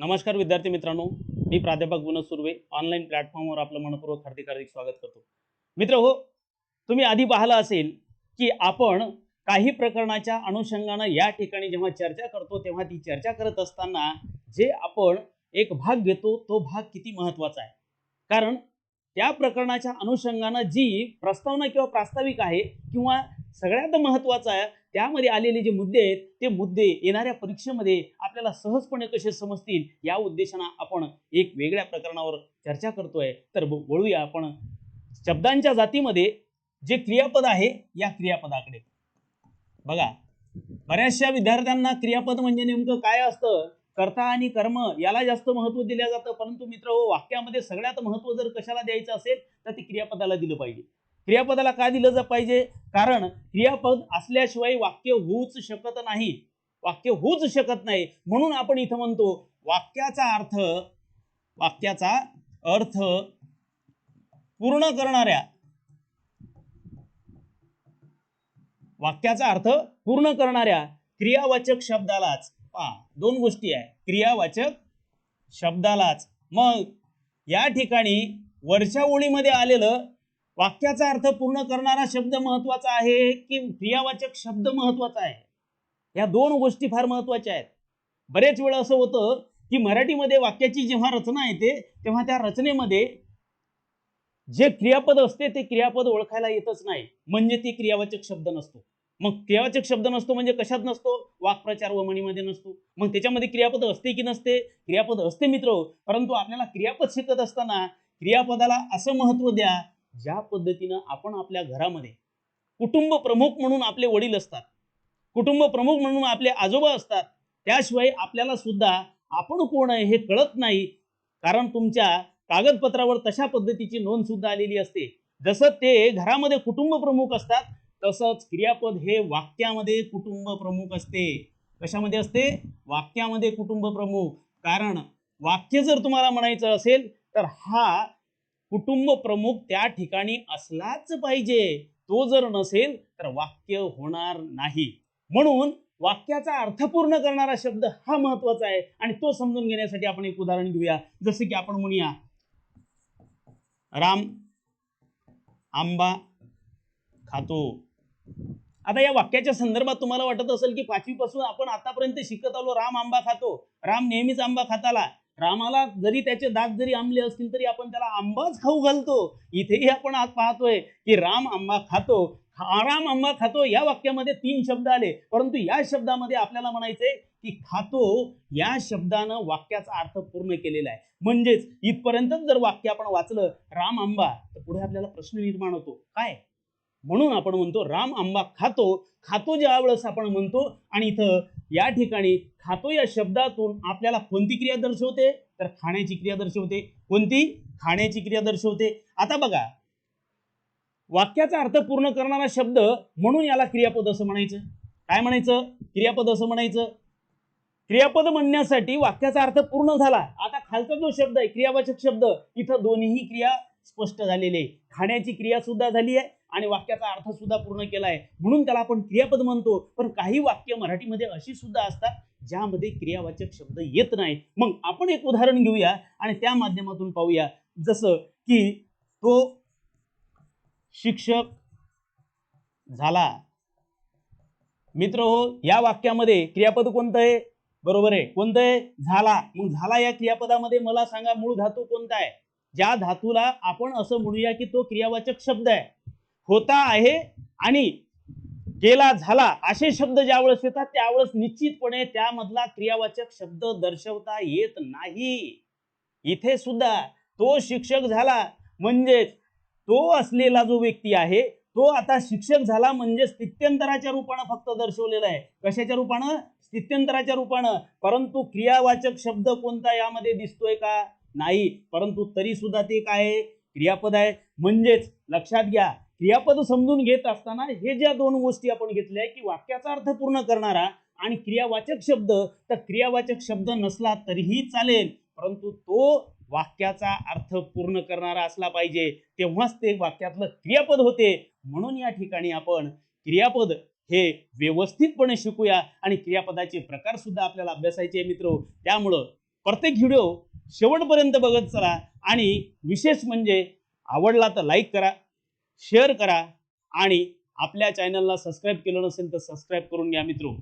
नमस्कार विद्यार्थी मित्रांनो मी प्राध्यापक विनोद सुर्वे ऑनलाईन प्लॅटफॉर्मवर आपलं मनपूर्वक हार्दिक हार्दिक स्वागत करतो. मित्र हो तुम्ही आधी पाहिलं असेल की आपण काही प्रकरणाच्या अनुषंगानं या ठिकाणी जेव्हा चर्चा करतो तेव्हा ती चर्चा करत असताना जे आपण एक भाग घेतो तो भाग किती महत्त्वाचा आहे? कारण त्या प्रकरणाच्या अनुषंगानं जी प्रस्तावना किंवा प्रास्ताविक आहे किंवा सगळ्यात महत्त्वाचं आहे त्यामध्ये आलेले जे मुद्दे आहेत ते मुद्दे येणाऱ्या परीक्षेमध्ये आपल्याला सहजपणे कसे समजतील या उद्देशानं आपण एक वेगळ्या प्रकरणावर चर्चा करतोय. तर ब- वळूया आपण. शब्दांच्या जातीमध्ये जे क्रियापद आहे या क्रियापदाकडे. बघा बऱ्याचशा विद्यार्थ्यांना क्रियापद म्हणजे नेमकं काय असतं? कर्ता आणि कर्म याला जास्त महत्त्व दिलं जातं. परंतु मित्र हो वाक्यामध्ये सगळ्यात महत्त्व जर कशाला द्यायचं असेल तर ते क्रियापदाला दिलं पाहिजे. क्रियापदाला का दिलं जा पाहिजे? कारण क्रियापद असल्याशिवाय वाक्य होऊच शकत नाही. वाक्य होऊच शकत नाही. म्हणून आपण इथं म्हणतो वाक्याचा अर्थ वाक्याचा अर्थ पूर्ण करणाऱ्या वाक्याचा अर्थ पूर्ण करणाऱ्या क्रियावाचक शब्दालाच पा दोन गोष्टी आहे. क्रियावाचक शब्दालाच. मग या ठिकाणी वरच्या ओळीमध्ये आलेलं वाक्याचा अर्थ पूर्ण करणारा शब्द महत्त्वाचा आहे की क्रियावाचक शब्द महत्त्वाचा आहे? या दोन गोष्टी फार महत्त्वाच्या आहेत. बरेच वेळा असं होतं की मराठीमध्ये वाक्याची जेव्हा रचना येते तेव्हा त्या रचनेमध्ये जे क्रियापद असते ते क्रियापद ओळखायला येतच नाही. म्हणजे ती क्रियावाचक शब्द नसतो. मग क्रियावाचक शब्द नसतो म्हणजे कशात नसतो? वाक्प्रचार व म्हणीमध्ये नसतो. मग त्याच्यामध्ये क्रियापद असते की नसते? क्रियापद असते मित्र. परंतु आपल्याला क्रियापद शिकत असताना क्रियापदाला असं महत्त्व द्या ज्या पद्धतीनं आपण आपल्या घरामध्ये कुटुंब प्रमुख म्हणून आपले वडील असतात कुटुंब प्रमुख म्हणून आपले आजोबा असतात त्याशिवाय आपल्याला सुद्धा आपण कोण आहे हे कळत नाही. कारण तुमच्या कागदपत्रावर तशा पद्धतीची नोंद सुद्धा आलेली असते. जसं ते घरामध्ये कुटुंब प्रमुख असतात तसंच क्रियापद हे वाक्यामध्ये कुटुंब प्रमुख असते. कशामध्ये असते? वाक्यामध्ये कुटुंब प्रमुख. कारण वाक्य जर तुम्हाला म्हणायचं असेल तर हा कुटुंब प्रमुख त्या ठिकाणी असलाच पाहिजे. तो जर नसेल तर वाक्य होणार नाही. म्हणून वाक्याचा अर्थ पूर्ण करणारा शब्द हा महत्त्वाचा आहे. आणि तो समजून घेण्यासाठी आपण एक उदाहरण घेऊया. जसे की आपण म्हणूया राम आंबा खातो. आता या वाक्याच्या संदर्भात तुम्हाला वाटत असेल की पाचवीपासून आपण आतापर्यंत शिकत आलो राम आंबा खातो. राम नेहमीच आंबा खाताला. रामाला जरी त्याचे दात जरी आंबले असतील तरी आपण त्याला आंबाच खाऊ घालतो. इथेही आपण आज पाहतोय की राम आंबा खातो. आराम राम आंबा खातो या वाक्यामध्ये तीन शब्द आले. परंतु या शब्दामध्ये आपल्याला म्हणायचंय की खातो या शब्दानं वाक्याचा अर्थ पूर्ण केलेला आहे. म्हणजेच इथपर्यंतच जर वाक्य आपण वाचलं राम आंबा तर पुढे आपल्याला प्रश्न निर्माण होतो. काय? म्हणून आपण म्हणतो राम आंबा खातो. खातो ज्या वेळेस आपण म्हणतो आणि इथं या ठिकाणी खातो या शब्दातून आपल्याला कोणती क्रिया दर्शवते? तर खाण्याची क्रिया दर्शवते. कोणती? खाण्याची क्रिया दर्शवते. आता बघा. वाक्याचा अर्थ पूर्ण करणारा शब्द म्हणून याला क्रियापद असं म्हणायचं. काय म्हणायचं? क्रियापद असं म्हणायचं. क्रियापद म्हणण्यासाठी वाक्याचा अर्थ पूर्ण झाला. आता खालचा जो शब्द आहे क्रियावाचक शब्द इथं दोन्ही क्रिया स्पष्ट झालेले आहे. खाण्याची क्रिया सुद्धा झाली आहे आणि वाक्याचा अर्थ सुद्धा पूर्ण केला आहे म्हणून त्याला आपण क्रियापद म्हणतो. पण काही वाक्य मराठीमध्ये अशी सुद्धा असतात ज्यामध्ये क्रियावाचक शब्द येत नाही. मग आपण एक उदाहरण घेऊया आणि त्या माध्यमातून पाहूया. जसं की तो शिक्षक झाला. मित्र हो या वाक्यामध्ये क्रियापद कोणतं आहे? बरोबर आहे. कोणतं आहे? झाला. मग झाला या क्रियापदामध्ये मला सांगा मूळ धातू कोणता आहे? ज्या धातूला आपण असं म्हणूया की तो क्रियावाचक शब्द आहे. होता आहे आणि गेला झाला असे शब्द ज्यावेळेस येतात त्यावेळेस निश्चितपणे त्यामधला क्रियावाचक शब्द दर्शवता येत नाही. इथे सुद्धा तो शिक्षक झाला म्हणजेच तो असलेला जो व्यक्ती आहे तो आता शिक्षक झाला म्हणजे स्थित्यंतराच्या रूपानं फक्त दर्शवलेला आहे. कशाच्या रूपानं? स्थित्यंतराच्या रूपानं. परंतु क्रियावाचक शब्द कोणता यामध्ये दिसतोय का? नाही परंतु तरी सुद्धा ते काय आहे? क्रियापद आहे. म्हणजेच लक्षात घ्या क्रियापद समजून घेत असताना हे ज्या दोन गोष्टी आपण घेतल्या की वाक्याचा अर्थ पूर्ण करणारा आणि क्रियावाचक शब्द तर क्रियावाचक शब्द नसला तरीही चालेल परंतु तो वाक्याचा अर्थ पूर्ण करणारा असला पाहिजे. तेव्हाच ते वाक्यातलं क्रियापद होते. म्हणून या ठिकाणी आपण क्रियापद हे व्यवस्थितपणे शिकूया आणि क्रियापदाचे प्रकार सुद्धा आपल्याला अभ्यासायचे मित्र. त्यामुळं प्रत्येक व्हिडिओ शेवटपर्यंत बघत चला. आणि विशेष म्हणजे आवडला तर लाईक करा शेअर करा आणि आपल्या चॅनलला सबस्क्राईब केलं नसेल तर सबस्क्राईब करून घ्या मित्रो.